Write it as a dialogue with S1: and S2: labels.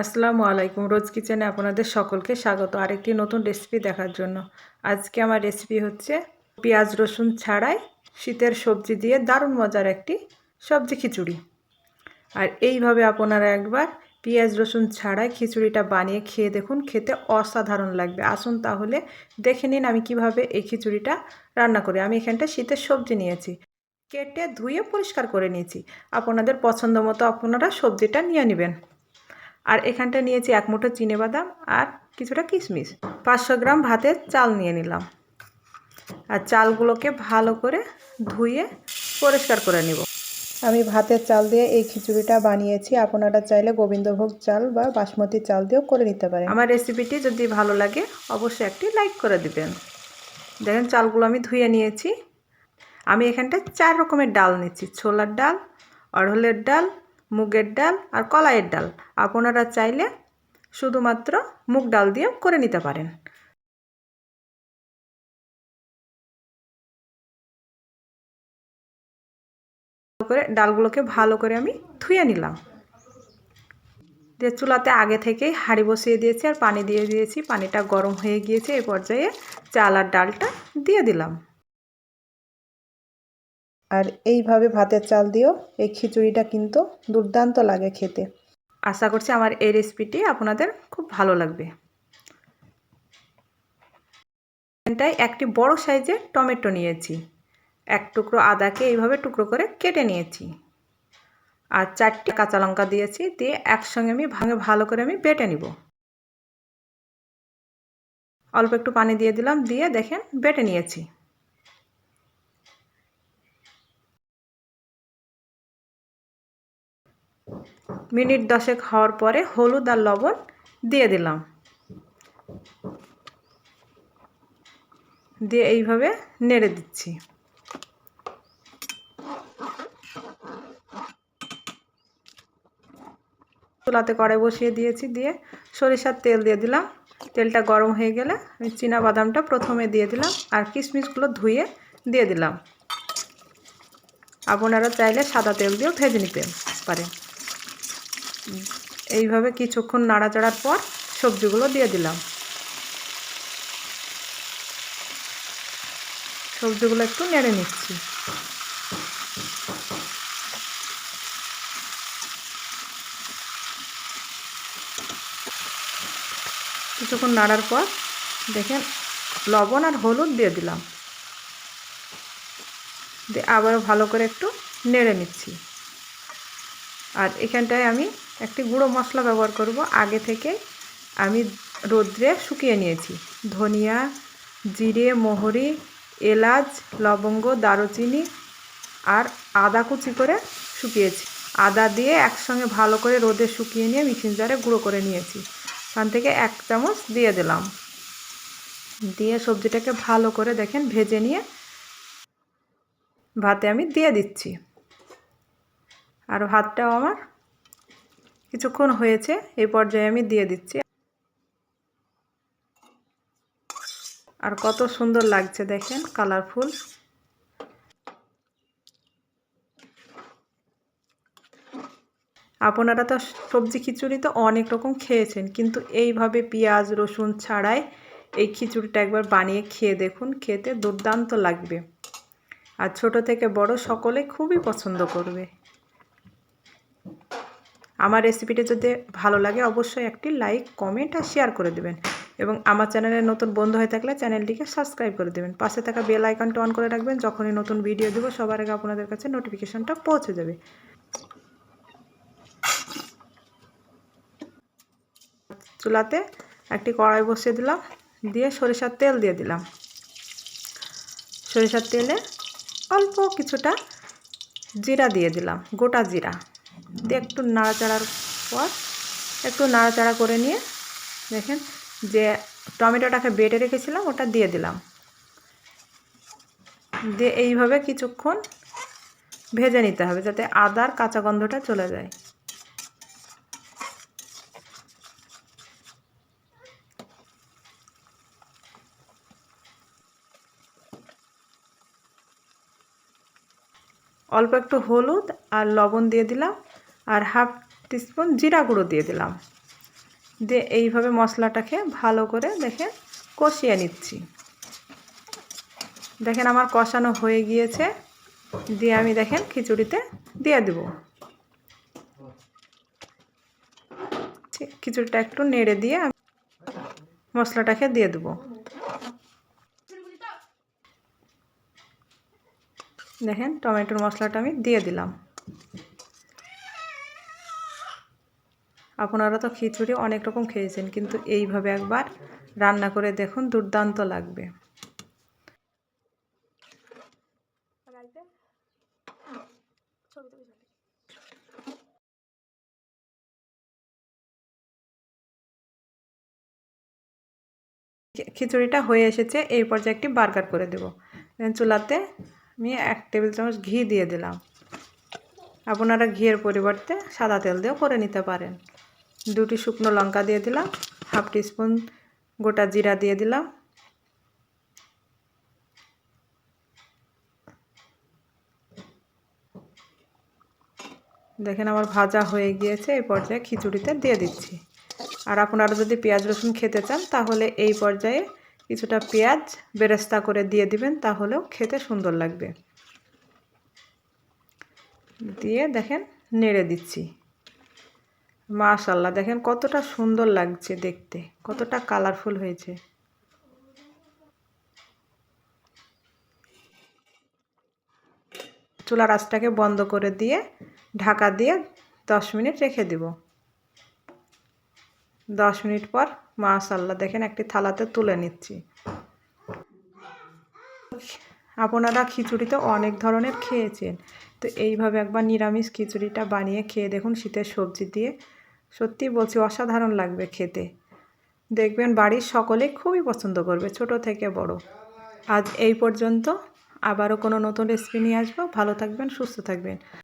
S1: আসসালামু আলাইকুম। রোজ কিচেনে আপনাদের সকলকে স্বাগত। আরেকটি নতুন রেসিপি দেখার জন্য। আজকে আমার রেসিপি হচ্ছে পেঁয়াজ রসুন ছাড়াই শীতের সবজি দিয়ে দারুণ মজার একটি সবজি খিচুড়ি। আর এইভাবে আপনারা একবার পেঁয়াজ রসুন ছাড়াই খিচুড়িটা বানিয়ে খেয়ে দেখুন, খেতে অসাধারণ লাগবে। আসুন তাহলে দেখে নিন আমি কীভাবে এই খিচুড়িটা রান্না করি। আমি এখানটা শীতের সবজি নিয়েছি, কেটে ধুয়ে পরিষ্কার করে নিয়েছি। আপনাদের পছন্দ মতো আপনারা সবজিটা নিয়ে নেবেন। আর এখানটা নিয়েছি এক মুঠো চিনে বাদাম আর কিছুটা কিশমিশ। পাঁচশো গ্রাম ভাতের চাল নিয়ে নিলাম। আর চালগুলোকে ভালো করে ধুয়ে পরিষ্কার করে নিব। আমি ভাতের চাল দিয়ে এই খিচুড়িটা বানিয়েছি। আপনারা চাইলে গোবিন্দভোগ চাল বা বাসমতি চাল দিয়েও করে নিতে পারেন। আমার রেসিপিটি যদি ভালো লাগে, অবশ্যই একটি লাইক করে দিবেন। দেখেন চালগুলো আমি ধুয়ে নিয়েছি। আমি এখানটা চার রকমের ডাল নিচ্ছি। ছোলার ডাল, অড়হলের ডাল মুগের ডাল আর কলাইয়ের ডাল। আপনারা চাইলে শুধুমাত্র মুগ ডাল দিয়েও করে নিতে পারেন। করে ডালগুলোকে ভালো করে আমি ধুয়ে নিলাম। দিয়ে চুলাতে আগে থেকেই হাঁড়ি বসিয়ে দিয়েছি আর পানি দিয়ে দিয়েছি। পানিটা গরম হয়ে গিয়েছে এই পর্যায়ে চাল আর ডালটা দিয়ে দিলাম। আর এইভাবে ভাতের চাল দিয়েও এই খিচুড়িটা কিন্তু দুর্দান্ত লাগে খেতে। আশা করছি আমার এই রেসিপিটি আপনাদের খুব ভালো লাগবে। এখানটায় একটি বড় সাইজের টমেটো নিয়েছি। এক টুকরো আদাকে এইভাবে টুকরো করে কেটে নিয়েছি। আর চারটি কাঁচা লঙ্কা দিয়েছি, দিয়ে একসঙ্গে আমি ভাঙে ভালো করে আমি বেটে নিব। অল্প একটু পানি দিয়ে দিলাম, দিয়ে দেখেন বেটে নিয়েছি। মিনিট দশেক হওয়ার পরে হলুদ আর লবণ দিয়ে দিলাম। দিয়ে এইভাবে নেড়ে দিচ্ছি। চুলাতে কড়াই বসিয়ে দিয়েছি, দিয়ে সরিষার তেল দিয়ে দিলাম। তেলটা গরম হয়ে গেলে আমি চীনা বাদামটা প্রথমে দিয়ে দিলাম আর কিশমিশগুলো ধুয়ে দিয়ে দিলাম। আপনারা চাইলে সাদা তেল দিয়েও ভেজে নিতে পারেন। এইভাবে কিছুক্ষণ নাড়াচাড়ার পর সবজিগুলো দিয়ে দিলাম। সবজিগুলো একটু নেড়ে নিচ্ছি। কিছুক্ষণ নাড়ার পর দেখেন লবণ আর হলুদ দিয়ে দিলাম। দিয়ে আবারও ভালো করে একটু নেড়ে নিচ্ছি। আর এখানটায় আমি একটি গুঁড়ো মশলা ব্যবহার করব। আগে থেকে আমি রোদ্রে শুকিয়ে নিয়েছি। ধনিয়া, জিরে, মোহরি, এলাচ, লবঙ্গ, দারুচিনি আর আদা কুচি করে শুকিয়েছি। আদা দিয়ে একসঙ্গে ভালো করে রোদে শুকিয়ে নিয়ে মিক্সিং জারে গুঁড়ো করে নিয়েছি। ওখান থেকে এক চামচ দিয়ে দিলাম। দিয়ে সবজিটাকে ভালো করে দেখেন ভেজে নিয়ে ভাতে আমি দিয়ে দিচ্ছি। আর ভাতটাও আমার কিছুক্ষণ হয়েছে এই পর্যায়ে আমি দিয়ে দিচ্ছি। আর কত সুন্দর লাগছে দেখেন, কালারফুল। আপনারা তো সবজি খিচুড়ি তো অনেক রকম খেয়েছেন, কিন্তু এইভাবে পেঁয়াজ, রসুন ছাড়াই এই খিচুড়িটা একবার বানিয়ে খেয়ে দেখুন, খেতে দুর্দান্ত লাগবে। আর ছোট থেকে বড় সকলে খুবই পছন্দ করবে। আমার রেসিপিটি যদি ভালো লাগে, অবশ্যই একটি লাইক কমেন্ট আর শেয়ার করে দেবেন। এবং আমার চ্যানেলের নতুন বন্ধু হয়ে থাকলে চ্যানেলটিকে সাবস্ক্রাইব করে দেবেন। পাশে থাকা বেল আইকনটা অন করে রাখবেন। যখনই নতুন ভিডিও দেবো, সবার আগে আপনাদের কাছে নোটিফিকেশনটা পৌঁছে যাবে। চুলাতে একটি কড়াই বসিয়ে দিলাম, দিয়ে সরিষার তেল দিয়ে দিলাম। সরিষার তেলে অল্প কিছুটা জিরা দিয়ে দিলাম, গোটা জিরা। দিয়ে একটু নাড়াচাড়ার পর একটু নাড়াচাড়া করে নিয়ে দেখেন যে টমেটোটাকে বেটে রেখেছিলাম, ওটা দিয়ে দিলাম। দিয়ে এইভাবে কিছুক্ষণ ভেজে নিতে হবে যাতে আদার কাঁচা গন্ধটা চলে যায়। অল্প একটু হলুদ আর লবণ দিয়ে দিলাম। আর হাফ টিস্পুন জিরা গুঁড়ো দিয়ে দিলাম। দিয়ে এইভাবে মশলাটাকে ভালো করে দেখেন কষিয়ে নিচ্ছি। দেখেন আমার কষানো হয়ে গিয়েছে। দিয়ে আমি দেখেন খিচুড়িতে দিয়ে দেব। খিচুড়িটা একটু নেড়ে দিয়ে আমি মশলাটাকে দিয়ে দেবো। দেখেন টমেটোর মশলাটা আমি দিয়ে দিলাম। আপনারা তো খিচুড়ি অনেক রকম খেয়েছেন, কিন্তু এইভাবে একবার রান্না করে দেখুন, দুর্দান্ত লাগবে। খিচুড়িটা হয়ে এসেছে, এই পর্যায়ে একটি বার্গার করে দেব। চুলাতে আমি এক টেবিল চামচ ঘি দিয়ে দিলাম। আপনারা ঘিয়ের পরিবর্তে সাদা তেল দিয়েও করে নিতে পারেন। দুটি শুকনো লঙ্কা দিয়ে দিলাম, হাফ টিস্পুন গোটা জিরা দিয়ে দিলাম। দেখেন আমার ভাজা হয়ে গিয়েছে, এই পর্যায়ে খিচুড়িতে দিয়ে দিচ্ছি। আর আপনারা যদি পেঁয়াজ রসুন খেতে চান, তাহলে এই পর্যায়ে কিছুটা পেঁয়াজ বেরেস্তা করে দিয়ে দিবেন, তাহলেও খেতে সুন্দর লাগবে। দিয়ে দেখেন, নেড়ে দিচ্ছি। মাশাল্লাহ দেখেন কতটা সুন্দর লাগছে দেখতে, কতটা কালারফুল হয়েছে। চুলা আঁচটাকে বন্ধ করে দিয়ে, ঢাকা দিয়ে দশ মিনিট রেখে দেব। দশ মিনিট পর মাশাল্লাহ দেখেন একটি থালাতে তুলে নিচ্ছি। আপনারা খিচুড়িতে অনেক ধরনের খেয়েছেন। তো এইভাবে একবার নিরামিষ খিচুড়িটা বানিয়ে খেয়ে দেখুন শীতের সবজি দিয়ে। সত্যি বলছি, অসাধারণ লাগবে খেতে। দেখবেন বাড়ির সকলে খুবই পছন্দ করবে, ছোট থেকে বড়। আজ এই পর্যন্ত। আবারও কোনো নতুন রেসিপি নিয়ে আসব। ভালো থাকবেন, সুস্থ থাকবেন।